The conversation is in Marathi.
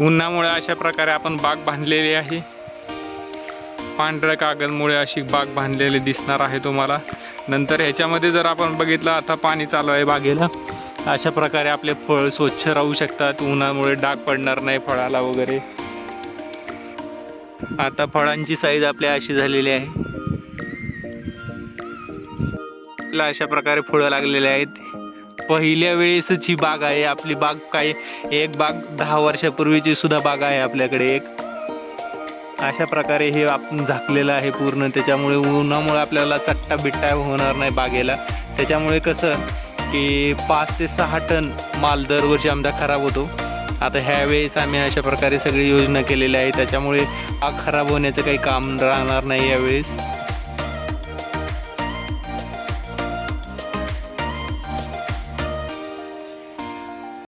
उन्हामुळे अशा प्रकारे आपण बाग बांधलेली आहे. पांढऱ्या कागदमुळे अशी बाग बांधलेली दिसणार आहे तुम्हाला. नंतर ह्याच्यामध्ये जर आपण बघितलं आता पाणी चालू आहे बागेला. अशा प्रकारे आपले फळ स्वच्छ राहू शकतात. उन्हामुळे डाग पडणार नाही फळाला वगैरे. आता फळांची साईज आपल्या अशी झालेली आहे. अशा प्रकारे फळं लागलेले आहेत. पहिल्या वेळेसच ही बाग आहे आपली बाग काय एक बाग दहा वर्षापूर्वीची सुद्धा बाग आहे आपल्याकडे एक. अशा प्रकारे हे आपण झाकलेलं आहे पूर्ण त्याच्यामुळे उन्हामुळे आपल्याला चट्टा बिट्टा होणार नाही बागेला. त्याच्यामुळे कसं की पाच ते सहा टन माल दरवर्षी आमचा खराब होतो. आता ह्यावेळेस आम्ही अशा प्रकारे सगळी योजना केलेली आहे त्याच्यामुळे बाग खराब होण्याचं काही काम राहणार नाही यावेळेस.